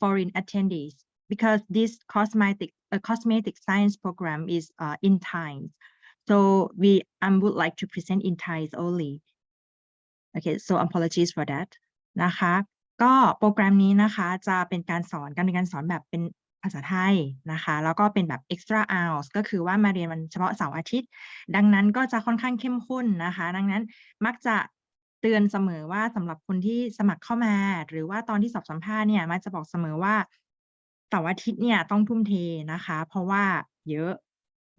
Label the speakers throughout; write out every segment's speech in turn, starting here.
Speaker 1: foreign attendees because this cosmetic uh, cosmetic science program is uh, in Thai. So we um, would like to present in Thai only. Okay, so apologies for that นะคะ ก็โปรแกรมนี้นะคะจะเป็นการสอนการเรียนการสอนแบบเป็นภาษาไทยนะคะ แล้วก็เป็นแบบ extra hours ก็คือว่ามาเรียนวันเฉพาะเสาร์อาทิตย์ ดังนั้นก็จะค่อนข้างเข้มข้นนะคะ ดังนั้นมักจะ เตือนเสมอว่าสำหรับคนที่สมัครเข้ามา หรือว่าตอนที่สอบสัมภาษณ์เนี่ยมักจะบอกเสมอว่าเสาร์อาทิตย์เนี่ยต้องทุ่มเทนะคะ เพราะว่าเยอะ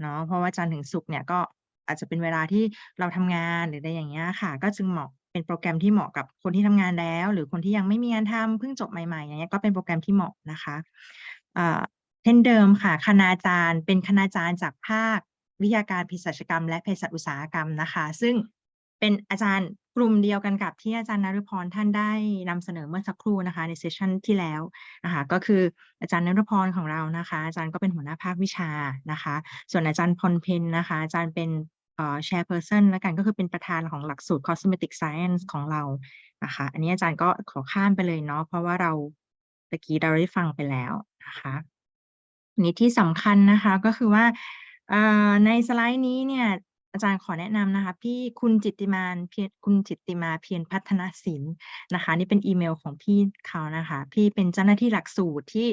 Speaker 1: เนาะเพราะว่าจันทร์ถึงศุกร์เนี่ยก็อาจจะเป็นเวลาที่เราทำงานหรืออะไรอย่างเงี้ยค่ะ ก็จึงเหมาะเป็นโปรแกรมที่เหมาะกับคนที่ทำงานแล้ว หรือคนที่ยังไม่มีงานทำเพิ่งจบใหม่ๆอย่างเงี้ยก็เป็นโปรแกรมที่เหมาะนะคะอ่าเช่นเดิมค่ะ คณาจารย์เป็นคณาจารย์จากภาควิทยาการเภสัชกรรม และเภสัชอุตสาหกรรมนะคะ ซึ่งเป็นอาจารย์ ลุ่มเดียวกันกับที่อาจารย์นฤพรท่านได้นำเสนอเมื่อสักครู่นะคะในเซสชันที่แล้วนะคะก็คืออาจารย์นฤพรของเรานะคะ อาจารย์ก็เป็นหัวหน้าภาควิชานะคะ ส่วนอาจารย์พรเพนนะคะ อาจารย์เป็นเอ่อ chairperson แล้วกันก็คือเป็นประธานของหลักสูตร cosmetic science ของเรานะคะอันนี้อาจารย์ก็ขอข้ามไปเลยเนาะเพราะว่าเราตะกี้เราได้ฟังไปแล้วนะคะนี้ที่สำคัญนะคะก็คือว่าในสไลด์นี้เนี่ย อาจารย์ขอแนะนำนะคะพี่คุณจิตติมานเพียรคุณจิตติมาเพียรพัฒนศิลป์นะคะ นี่เป็นอีเมลของพี่เขานะคะ พี่เป็นเจ้าหน้าที่หลักสูตรที่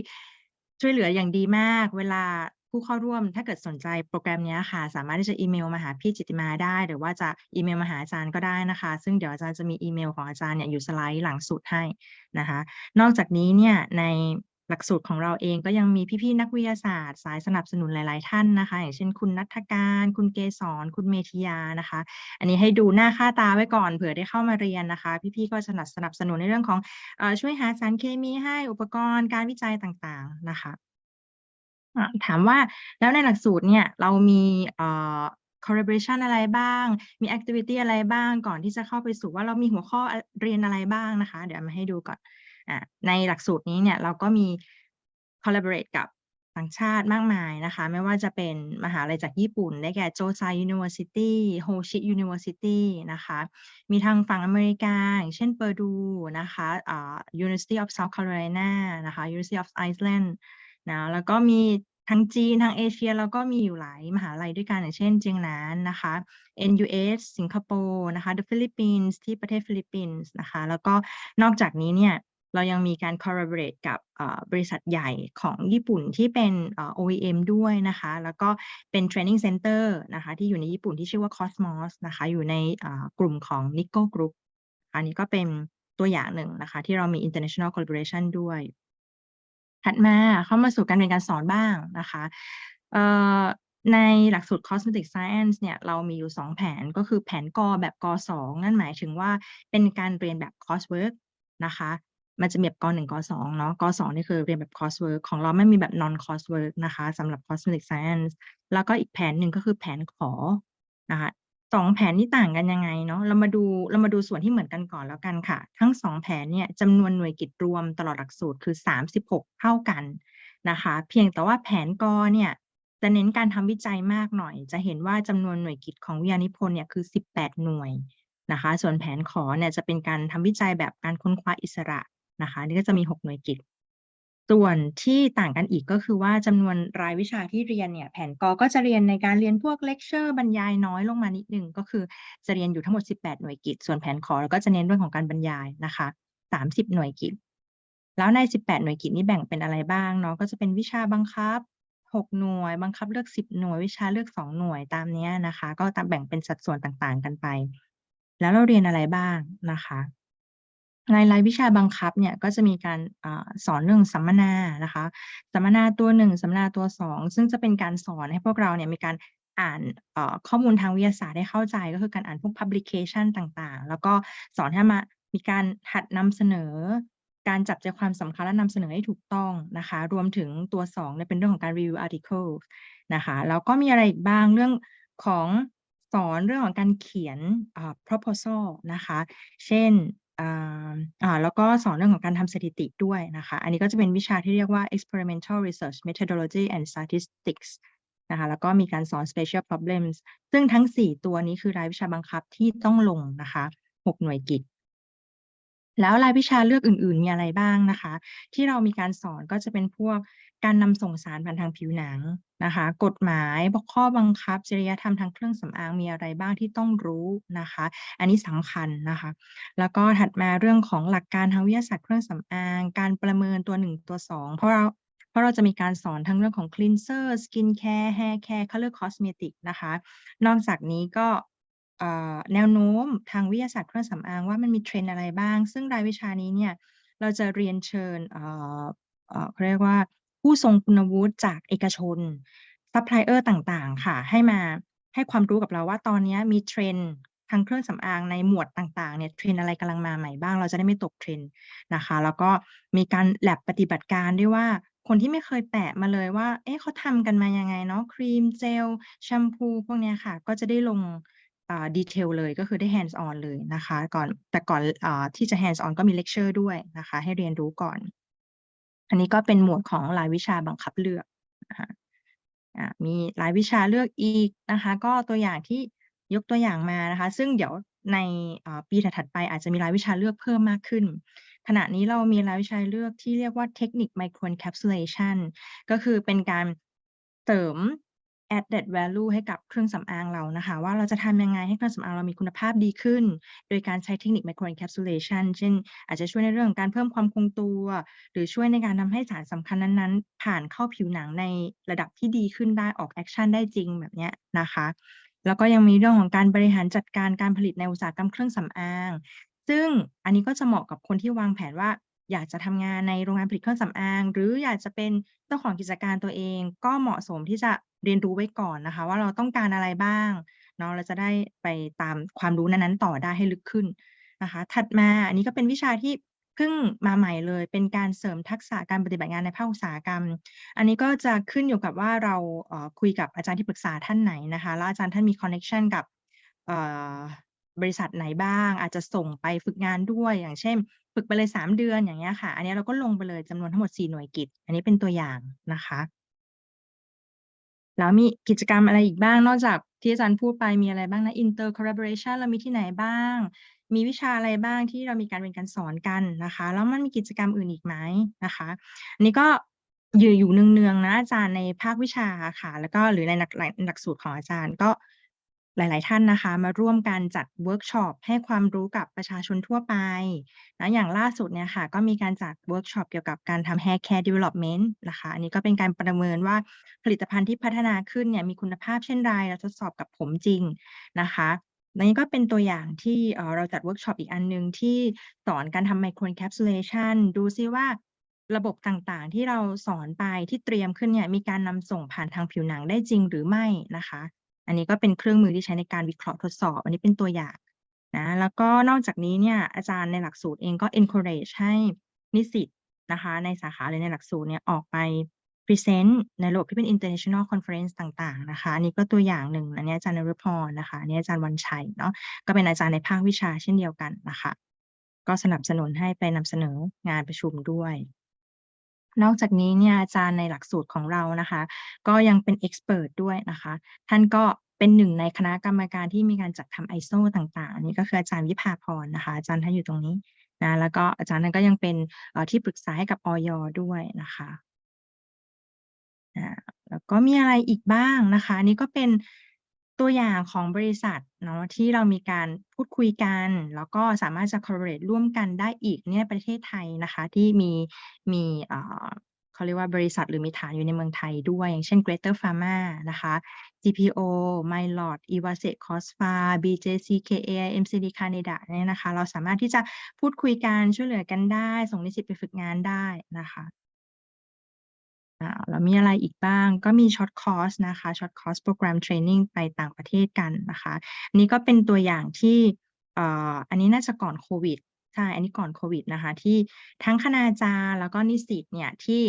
Speaker 1: ช่วยเหลืออย่างดีมาก เวลาผู้เข้าร่วมถ้าเกิดสนใจโปรแกรมนี้ค่ะ สามารถที่จะอีเมลมาหาพี่จิตติมาได้ หรือว่าจะอีเมลมาหาอาจารย์ก็ได้นะคะ ซึ่งเดี๋ยวอาจารย์จะมีอีเมลของอาจารย์เนี่ยอยู่สไลด์หลังสุดให้นะคะ นอกจากนี้เนี่ยใน หลักสูตรของเราเองก็ยังมีพี่ๆนักวิทยาศาสตร์ สายสนับสนุนหลาย ๆ ท่านนะคะ อย่างเช่นคุณนัทการ คุณเกษรคุณเมธิยานะคะ อันนี้ให้ดูหน้าค่าตาไว้ก่อนเผื่อได้เข้ามาเรียนนะคะ พี่ๆก็สนับสนับสนุนในเรื่องของอช่วยหาสารเคมีให้อุปกรณ์การวิจัยต่างๆนะคะถามว่าแล้วในหลักสูตรเนี่ยเรามีเอ่อ collaboration อะไรบ้าง มี activity อะไรบ้างก่อนที่จะเข้าไปสู่ว่าเรามีหัวข้อเรียนอะไรบ้างนะคะ เดี๋ยวมาให้ดูก่อน ในหลักสูตรนี้เนี่ยเราก็มี collaborate กับต่างชาติมากมายนะคะ ไม่ว่าจะเป็นมหาลัยจากญี่ปุ่น ได้แก่โจไซ University โฮชิ University นะคะ มีทางฝั่งอเมริกาอย่างเช่นเปอร์ดูนะคะอ่า University of South Carolina นะคะ University of Iceland นะแล้วก็มีทั้งจีนทั้งเอเชียแล้วก็มีอยู่หลายมหาลัยด้วยกันอย่างเช่นเจียงหนานนะคะ NUS สิงคโปร์นะคะ The Philippines ที่ประเทศฟิลิปปินส์นะคะ แล้วก็นอกจากนี้เนี่ย เรายังมีการ collaborate กับบริษัทใหญ่ของญี่ปุ่นที่เป็น OEM ด้วยนะคะ แล้วก็เป็น training center นะคะ ที่อยู่ในญี่ปุ่นที่ชื่อว่า Cosmos นะคะ อยู่ในกลุ่มของ Nikko Group อันนี้ก็เป็นตัวอย่างหนึ่งนะคะ ที่เรามี international collaboration ด้วย ถัดมาเข้ามาสู่การเรียนการสอนบ้างนะคะในหลักสูตร cosmetic science เนี่ยเรามีอยู่ 2 แผนก็คือแผนกอแบบก2นั่นหมายถึงว่าเป็นการเรียนแบบ coursework นะคะ มันจะมีแบบก1ก2เนาะก2นี่คือเรียนแบบ coursework ของเราไม่มีแบบ non coursework นะคะสำหรับ cosmetic science แล้วก็อีกแผนหนึ่งก็คือแผนขอนะคะสองแผนนี้ต่างกันยังไงเนาะเรามาดูเรามาดูส่วนที่เหมือนกันก่อนแล้วกันค่ะ ทั้งสองแผนเนี่ยจำนวนหน่วยกิตรวมตลอดหลักสูตรคือ 36 เท่ากันนะคะ เพียงแต่ว่าแผนกอเนี่ยจะเน้นการทำวิจัยมากหน่อย จะเห็นว่าจำนวนหน่วยกิตของวิทยานิพนธ์เนี่ยคือ 18 หน่วยนะคะ ส่วนแผนขอเนี่ยจะเป็นการทำวิจัยแบบการค้นคว้าอิสระ นะคะนี่ก็จะมี 6 หน่วยกิตส่วนที่ต่างกันอีกก็คือว่าจำนวนรายวิชาที่เรียนเนี่ยแผนกอก็จะเรียนในการเรียนพวกเลคเชอร์บรรยายน้อยลงมานิดนึงก็คือจะเรียนอยู่ทั้งหมด 18 หน่วยกิตส่วนแผนขอเราก็จะเน้นเรื่องของการบรรยายนะคะ 30 หน่วยกิตแล้วใน 18 หน่วยกิตนี้แบ่งเป็นอะไรบ้างเนาะก็จะเป็นวิชาบังคับ6หน่วย บังคับเลือก 10 หน่วย วิชาเลือก 2 หน่วยตามเนี้ยนะคะ ก็ตามแบ่งเป็นสัดส่วนต่างๆ กันไป แล้วเราเรียนอะไรบ้างนะคะ ในรายวิชาบังคับเนี่ยก็จะมีการอสอนเรื่องสัมมนานะคะ สัมมนาตัวหนึ่งสัมมนาตัวสองซึ่งจะเป็นการสอนให้พวกเราเนี่ยมีการอ่านข้อมูลทางวิทยาศาสตร์ให้เข้าใจก็คือการอ่านพวก publication ต่างๆ แล้วก็สอนให้มามีการหัดนำเสนอ การจับใจความสำคัญและนำเสนอให้ถูกต้องนะคะ รวมถึงตัวสองเนี่ยเป็นเรื่องของการ review article นะคะแล้วก็มีอะไรอีกบ้างเรื่องของสอนเรื่องของการเขียน proposal นะคะ เช่น แล้วก็สอนเรื่องของการทำสถิติด้วยนะคะ อันนี้ก็จะเป็นวิชาที่เรียกว่า experimental research methodology and statistics นะคะแล้วก็มีการสอน special problems ซึ่งทั้ง 4 ตัวนี้คือรายวิชาบังคับที่ต้องลงนะคะ 6 หน่วยกิต แล้วรายวิชาเลือกอื่น ๆ มีอะไรบ้างนะคะ ที่เรามีการสอนก็จะเป็นพวกการนำส่งสารผ่านทางผิวหนังนะคะ กฎหมายบข้อบังคับ จริยธรรมทางเครื่องสำอางมีอะไรบ้างที่ต้องรู้นะคะ อันนี้สำคัญนะคะ แล้วก็ถัดมาเรื่องของหลักการทางวิทยาศาสตร์เครื่องสำอาง การประเมินตัว 1 ตัว 2 เพราะเราเพราะเราจะมีการสอนทั้งเรื่องของ cleanser skin care hair care color cosmetic นะคะ นอกจากนี้ก็เแนวโน้มทางวิทยาศาสตร์เครื่องสำอางว่ามันมี trend อะไรบ้าง ซึ่งรายวิชานี้เนี่ยเราจะเรียนเชิญเขาเรียกว่าผู้ทรงคุณวุฒิจากเอกชนซัปพลายเออร์ต่างๆ ค่ะ ให้มาให้ความรู้กับเราว่าตอนนี้มี trend ทางเครื่องสำอางในหมวดต่างๆเนี่ย trend อะไรกำลังมาใหม่บ้าง เราจะได้ไม่ตก trend นะคะ แล้วก็มีการ lab ปฏิบัติการด้วยว่าคนที่ไม่เคยแตะมาเลยว่า เอ๊ะเขาทำกันมายังไงเนาะครีมเจลแชมพูพวกเนี้ยค่ะ ก็จะได้ลง อ่า detail เลยก็คือได้ hands on เลยนะคะ ก่อนแต่ก่อนอที่จะ hands on ก็มีเลกเชอร์ด้วยนะคะ ให้เรียนรู้ก่อน อันนี้ก็เป็นหมวดของรายวิชาบังคับเลือกนะคะอมีรายวิชาเลือกอีกนะคะ ก็ตัวอย่างที่ยกตัวอย่างมานะคะ ซึ่งเดี๋ยวในปีถัดๆไปอาจจะมีรายวิชาเลือกเพิ่มมากขึ้น ขณะนี้เรามีรายวิชาเลือกที่เรียกว่าเทคนิค microencapsulation ก็คือเป็นการเสริม added value ให้กับเครื่องสำอางเรานะคะ ว่าเราจะทำยังไงให้เครื่องสำอางเรามีคุณภาพดีขึ้น โดยการใช้เทคนิค microencapsulation เช่น อาจจะช่วยในเรื่องของการเพิ่มความคงตัว หรือช่วยในการทำให้สารสำคัญนั้นๆ ผ่านเข้าผิวหนังในระดับที่ดีขึ้นได้ออกแอกชันได้จริงแบบเนี้ยนะคะ แล้วก็ยังมีเรื่องของการบริหารจัดการการผลิตในอุตสาหกรรมเครื่องสำอาง ซึ่งอันนี้ก็จะเหมาะกับคนที่วางแผนว่า อยากจะทำงานในโรงงานผลิตเครื่องสำอาง หรืออยากจะเป็นเจ้าของกิจการตัวเอง ก็เหมาะสมที่จะเรียนรู้ไว้ก่อนนะคะ ว่าเราต้องการอะไรบ้างเนาะเราจะได้ไปตามความรู้นั้นๆต่อได้ให้ลึกขึ้นนะคะ ถัดมาอันนี้ก็เป็นวิชาที่เพิ่งมาใหม่เลย เป็นการเสริมทักษะการปฏิบัติงานในภาคอุตสาหกรรม อันนี้ก็จะขึ้นอยู่กับว่าเราเคุยกับอาจารย์ที่ปรึกษาท่านไหนนะคะแล้วอาจารย์ท่านมีคอนเน็กชันกับบริษัทไหนบ้าง อาจจะส่งไปฝึกงานด้วยอย่างเช่น ฝึกไปเลย 3 เดือนอย่างเงี้ยค่ะ อันนี้เราก็ลงไปเลยจำนวนทั้งหมด 4 หน่วยกิตอันนี้เป็นตัวอย่างนะคะ แล้วมีกิจกรรมอะไรอีกบ้างนอกจากที่อาจารย์พูดไปมีอะไรบ้างนะ inter collaboration เรามีที่ไหนบ้าง มีวิชาอะไรบ้างที่เรามีการเรียนการสอนกันนะคะ แล้วมันมีกิจกรรมอื่นอีกไหมนะคะ อันนี้ก็อยู่อยู่เนืองๆนะอาจารย์ในภาควิชาค่ะ แล้วก็หรือในหลักหลักสูตรของอาจารย์ก็ หลาย ๆ ท่านนะคะ มาร่วมกันจัดเวิร์กช็อปให้ความรู้กับประชาชนทั่วไปนะอย่างล่าสุดเนี่ยค่ะ ก็มีการจัดเวิร์กช็อปเกี่ยวกับการทำ hair care development นะคะ อันนี้ก็เป็นการประเมินว่าผลิตภัณฑ์ที่พัฒนาขึ้นเนี่ยมีคุณภาพเช่นไรแล้วทดสอบกับผมจริงนะคะนี้ก็เป็นตัวอย่างที่เราจัดเวิร์กช็อปอีกอันหนึ่งที่สอนการทำ microencapsulation ดูซิว่าระบบต่างๆ ที่เราสอนไปที่เตรียมขึ้นเนี่ยมีการนำส่งผ่านทางผิวหนังได้จริงหรือไม่นะคะ อันนี้ก็เป็นเครื่องมือที่ใช้ในการวิเคราะห์ทดสอบ อันนี้เป็นตัวอย่างนะแล้วก็นอกจากนี้เนี่ยอาจารย์ในหลักสูตรเองก็ encourage ให้นิสิตนะคะในสาขาหรือในหลักสูตรเนี่ยออกไปพรีเซนต์ในระบบที่เป็น international conference ต่างๆนะคะอันนี้ก็ตัวอย่างหนึ่งอันนี้อาจารย์นฤพรนะคะอันนี้อาจารย์วันชัยเนาะก็เป็นอาจารย์ในภาควิชาเช่นเดียวกันนะคะ ก็สนับสนุนให้ไปนำเสนองานประชุมด้วย นอกจากนี้เนี่ยอาจารย์ในหลักสูตรของเรานะคะ ก็ยังเป็นเอ็กซ์เพร์ตด้วยนะคะ ท่านก็เป็นหนึ่งในคณะกรรมการที่มีการจัดทำ ISO ต่างๆ อันนี้ก็คืออาจารย์วิภาพรนะคะ อาจารย์ท่านอยู่ตรงนี้นะแล้วก็อาจารย์นั้นก็ยังเป็นที่ปรึกษาให้กับออย.ด้วยนะคะแล้วก็มีอะไรอีกบ้างนะคะนนี้ก็เป็น ตัวอย่างของบริษัทเนาะที่เรามีการพูดคุยกัน แล้วก็สามารถจะ collaborate ร่วมกันได้อีกเนี่ยประเทศไทยนะคะที่มีมีอ่าเขาเรียกว่าบริษัทหรือมีฐานอยู่ในเมืองไทยด้วย อย่างเช่น Greater Pharma นะคะ GPO Mylord Evacec Cospha BJC KA MCD Canada เนี่ยนะคะ เราสามารถที่จะพูดคุยกันช่วยเหลือกันได้ ส่งนิสิตไปฝึกงานได้นะคะ อ่าแล้วมีอะไรอีกบ้าง ก็มีช็อตคอร์สนะคะช็อตคอร์สโปรแกรมเทรนนิงไปต่างประเทศกันนะคะอันนี้ก็เป็นตัวอย่างที่เอ่ออันนี้น่าจะก่อนโควิดใช่อันนี้ก่อนโควิดนะคะที่ทั้งคณาจารย์แล้วก็นิสิตเนี่ยที่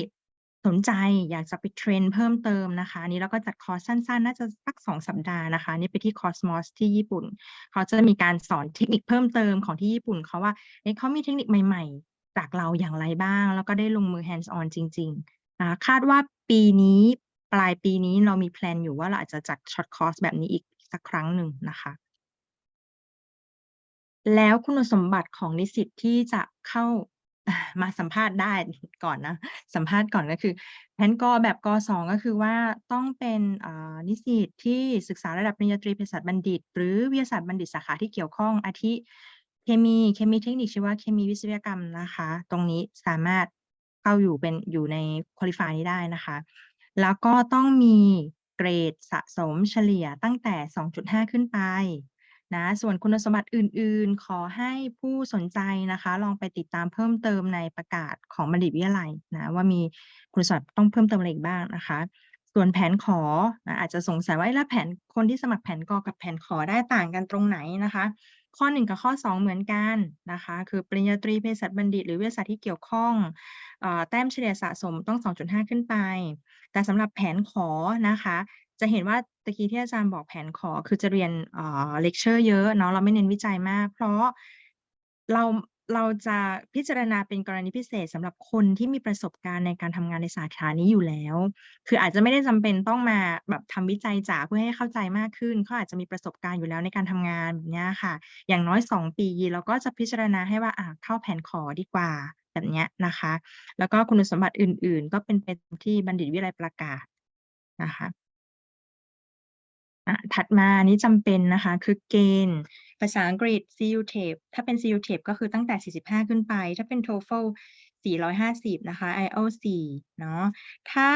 Speaker 1: สนใจอยากจะไปเทรนเพิ่มเติมนะคะนี้เราก็จัดคอร์สสั้นๆ น่าจะสัก2สัปดาห์นะคะนนี้ไปที่ Cosmos ที่ญี่ปุ่น เขาจะมีการสอนเทคนิคเพิ่มเติมของที่ญี่ปุ่นเขาว่าเอ๊ะเขามีเทคนิคใหม่ ๆ จากเราอย่างไรบ้าง แล้วก็ได้ลงมือ hands on จริง ๆ นะคะคาดว่าปีนี้ปลายปีนี้เรามีแพลนอยู่ว่าเราอาจจะจัดช็อตคอร์สแบบนี้อีกสักครั้งหนึ่งนะคะ แล้วคุณสมบัติของนิสิตที่จะเข้ามาสัมภาษณ์ได้ก่อนนะ สัมภาษณ์ก่อนก็คือแผนกอแบบกสองก็คือว่าต้องเป็นนิสิตที่ศึกษาระดับปริญญาตรีเภสัชบัณฑิต หรือวิทยาศาสตร์บัณฑิตสาขาที่เกี่ยวข้องอาทิเคมีเคมีเทคนิคชีวเคมีวิศวกรรมนะคะ ตรงนี้สามารถ เข้าอยู่เป็นอยู่ในคุริฟายนี้ได้นะคะ แล้วก็ต้องมีเกรดสะสมเฉลี่ยตั้งแต่ 2.5 ขึ้นไปนะส่วนคุณสมบัติอื่น ๆ ขอให้ผู้สนใจนะคะ ลองไปติดตามเพิ่มเติมในประกาศของบัณฑิตวิทยาลัยนะว่ามีคุณสมบัติต้องเพิ่มเติมอะไรอีกบ้างนะคะ ส่วนแผนขอนะอาจจะสงสัยว่าแล้วแผนคนที่สมัครแผนกอกับแผนขอได้ต่างกันตรงไหนนะคะ ข้อ 1 กับข้อ 2 เหมือนกันนะคะคือปริญญาตรีเภสัชบัณฑิต หรือเวชศาสตร์ที่เกี่ยวข้องอแต้มเฉลี่ยสะสมต้อง 2.5 ขึ้นไป แต่สำหรับแผนขอนะคะ จะเห็นว่าตะกี้ที่อาจารย์บอกแผนขอคือจะเรียนเลคเชอร์เยอะเนาะเราไม่เน้นวิจัยมาก เพราะเรา เราจะพิจารณาเป็นกรณีพิเศษสำหรับคนที่มีประสบการณ์ในการทำงานในสาขานี้อยู่แล้ว คืออาจจะไม่ได้จำเป็นต้องมาแบบทำวิจัยจ๋าเพื่อให้เข้าใจมากขึ้นเขาอาจจะมีประสบการณ์อยู่แล้วในการทำงานแบบนี้ค่ะ อย่างน้อย 2 ปีเราก็จะพิจารณาให้ว่าอ่าเข้าแผนขอดีกว่าแบบนี้นะคะ แล้วก็คุณสมบัติอื่น ๆ ก็เป็นไปตามที่บัณฑิตวิทยาลัยประกาศนะคะ อะถัดมานี้จำเป็นนะคะ คือเกณฑ์ภาษาอังกฤษ CU tape ถ้าเป็น CU tape ก็คือตั้งแต่ 45 ขึ้นไป ถ้าเป็น TOEFL 450 นะคะ IELTS 4เนาะถ้า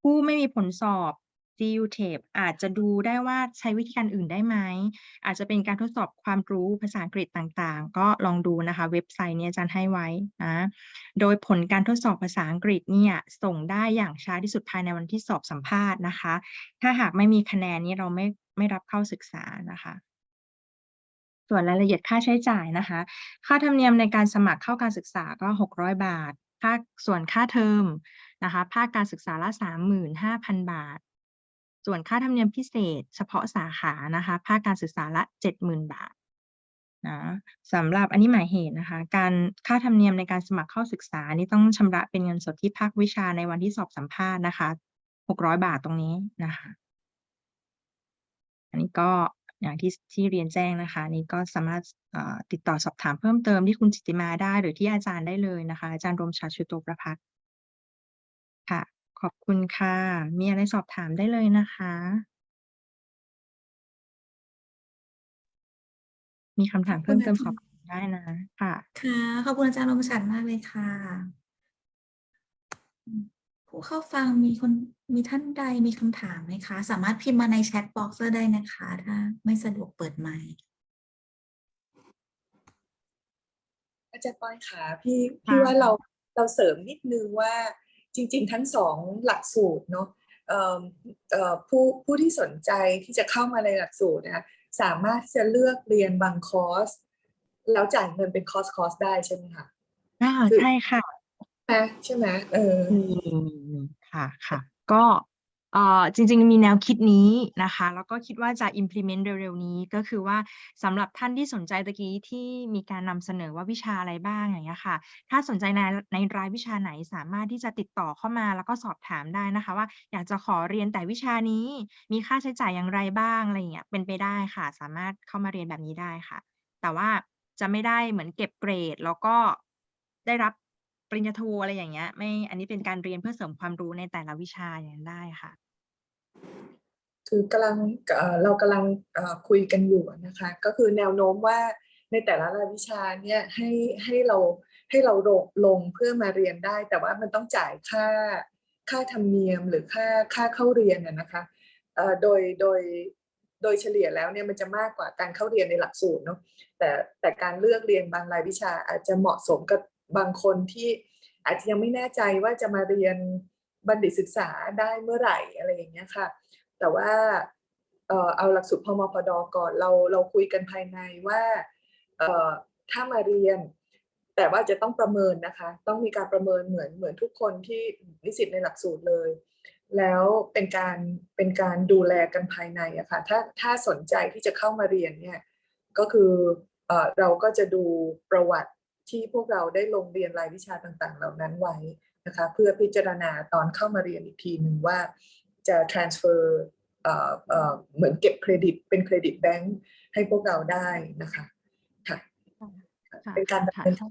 Speaker 1: ผู้ไม่มีผลสอบ CU TAFE อาจจะดูได้ว่าใช้วิธีการอื่นได้ไหม อาจจะเป็นการทดสอบความรู้ภาษาอังกฤษต่างๆ ก็ลองดูนะคะ เว็บไซต์นี้อาจารย์ให้ไว้นะโดยผลการทดสอบภาษาอังกฤษเนี่ยส่งได้อย่างช้าที่สุดภายในวันที่สอบสัมภาษณ์นะคะ ถ้าหากไม่มีคะแนนนี้เราไม่ไม่รับเข้าศึกษานะคะส่วนรายละเอียดค่าใช้จ่ายนะคะ ค่าธรรมเนียมในการสมัครเข้าการศึกษาก็ 600 บาทค่าส่วนค่าเทอมนะคะ ภาคการศึกษาละ 35,000 บาท ส่วนค่าธรรมเนียมพิเศษ เฉพาะสาขานะคะ ภาคการศึกษาละ 70,000 บาทนะสำหรับอันนี้หมายเหตุนะคะ การค่าธรรมเนียมในการสมัครเข้าศึกษานี่ต้องชำระเป็นเงินสดที่ภาควิชาในวันที่สอบสัมภาษณ์นะคะ600 บาทตรงนี้นะคะ อันนี้ก็อย่างที่ที่เรียนแจ้งนะคะ นี่ก็สามารถติดต่อสอบถามเพิ่มเติมที่คุณจิติมาได้ หรือที่อาจารย์ได้เลยนะคะ อาจารย์รมชัดชุโตประภักค่ะ ขอบคุณค่ะ มีอะไรสอบถามได้เลยนะคะ มีคำถาม
Speaker 2: ขอบคุ
Speaker 1: เพิ่
Speaker 2: ณ
Speaker 1: มเติม
Speaker 2: อา
Speaker 1: ส
Speaker 2: จา
Speaker 1: อ
Speaker 2: ร
Speaker 1: บ
Speaker 2: ย์
Speaker 1: ถามได้นะ ค่ะ
Speaker 2: ค่ะขอบคุณอาจารย์รมฉันท์มากเลยค่ะอืมผู้เข้าฟังมีคนมีท่านใดมีคำถามไหมคะ สามารถพิมพ์มาในแชทบ็อกซ์ได้นะคะ ถ้าไม่สะดวกเปิดไมค์
Speaker 3: อาจารย์ปอยค่ะพี่พี่ว่าเราเราเสริมนิดนึงว่า จริง ๆ ทั้งสองหลักสูตรเนาะเอ่อเอ่อผู้ผู้ที่สนใจที่จะเข้ามาในหลักสูตรนะคะสามารถที่จะเลือกเรียนบางคอร์สแล้วจ่ายเงินเป็นคอร์สคอร์สได้ใช่ไหมคะ
Speaker 1: อ่า
Speaker 3: คือ
Speaker 1: ใช่ค่ะ
Speaker 3: นะใช่ไหมเออ
Speaker 1: มีมีค่ะค่ะ ก็เอ่อ จริงๆ มีแนวคิดนี้นะคะ แล้วก็คิดว่าจะ implement เร็วๆ นี้ก็คือว่าสำหรับท่านที่สนใจตะกี้ที่มีการนำเสนอว่าวิชาอะไรบ้างอย่างเงี้ยค่ะ ถ้าสนใจในในรายวิชาไหนสามารถที่จะติดต่อเข้ามาแล้วก็สอบถามได้นะคะ ว่าอยากจะขอเรียนแต่วิชานี้มีค่าใช้จ่ายอย่างไรบ้างอะไรอย่างเงี้ยเป็นไปได้ค่ะ สามารถเข้ามาเรียนแบบนี้ได้ค่ะ แต่ว่าจะไม่ได้เหมือนเก็บเกรดแล้วก็ได้รับ ปริญญาโทอะไรอย่างเงี้ย ไม่อันนี้เป็นการเรียนเพื่อเสริมความรู้ในแต่ละวิชาอย่างนั้นได้ค่ะ
Speaker 3: คือกำลังเรากำลังคุยกันอยู่นะคะ ก็คือแนวโน้มว่าในแต่ละรายวิชาเนี่ยให้ให้เราให้เราลงลงเพื่อมาเรียนได้ แต่ว่ามันต้องจ่ายค่าค่าธรรมเนียมหรือค่าค่าเข้าเรียนน่ะนะคะโดยโดยโดยเฉลี่ยแล้วเนี่ยมันจะมากกว่าการเข้าเรียนในหลักสูตรเนาะแต่แต่การเลือกเรียนบางรายวิชาอาจจะเหมาะสมกับ บางคนที่อาจจะยังไม่แน่ใจว่าจะมาเรียนบัณฑิตศึกษาได้เมื่อไหร่อะไรอย่างเงี้ยค่ะ แต่ว่าเอาหลักสูตรพมพดก่อนเราเราคุยกันภายในว่าถ้ามาเรียน แต่ว่าจะต้องประเมินนะคะ ต้องมีการประเมินเหมือนเหมือนทุกคนที่นิสิตในหลักสูตรเลย แล้วเป็นการเป็นการดูแลกันภายในอะค่ะถ้าถ้าสนใจที่จะเข้ามาเรียนเนี่ยก็คือเอเราก็จะดูประวัติ ที่พวกเราได้ลงเรียนรายวิชาต่างๆ เหล่านั้นไว้นะคะเพื่อพิจารณาตอนเข้ามาเรียนอีกทีหนึ่งว่าจะ transfer เอ่อเอ่อเหมือนเก็บเครดิตเป็นเครดิตแบงค์ให้พวกเราได้นะคะค่ะ
Speaker 1: ค่ะ
Speaker 3: เป็นการดำ
Speaker 1: ค่ะ
Speaker 3: เนินการ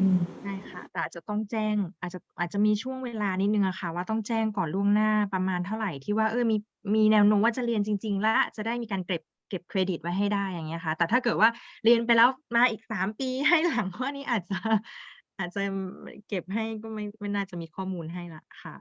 Speaker 3: อืม
Speaker 1: ใช่ค่ะ แต่อาจจะต้องแจ้ง อาจจะอาจจะมีช่วงเวลานิดนึงอะค่ะ ว่าต้องแจ้งก่อนล่วงหน้าประมาณเท่าไหร่ที่ว่าเออมีมีแนวโน้มว่าจะเรียนจริง ๆ แล้วจะได้มีการเก็บ เก็บเครดิตไว้ให้ได้อย่างเงี้ยค่ะ แต่ถ้าเกิดว่าเรียนไปแล้วมาอีกสามปีให้หลังว่านี่อาจจะอาจจะเก็บให้ก็ไม่ไม่น่าจะมีข้อมูลให้ละค่ะ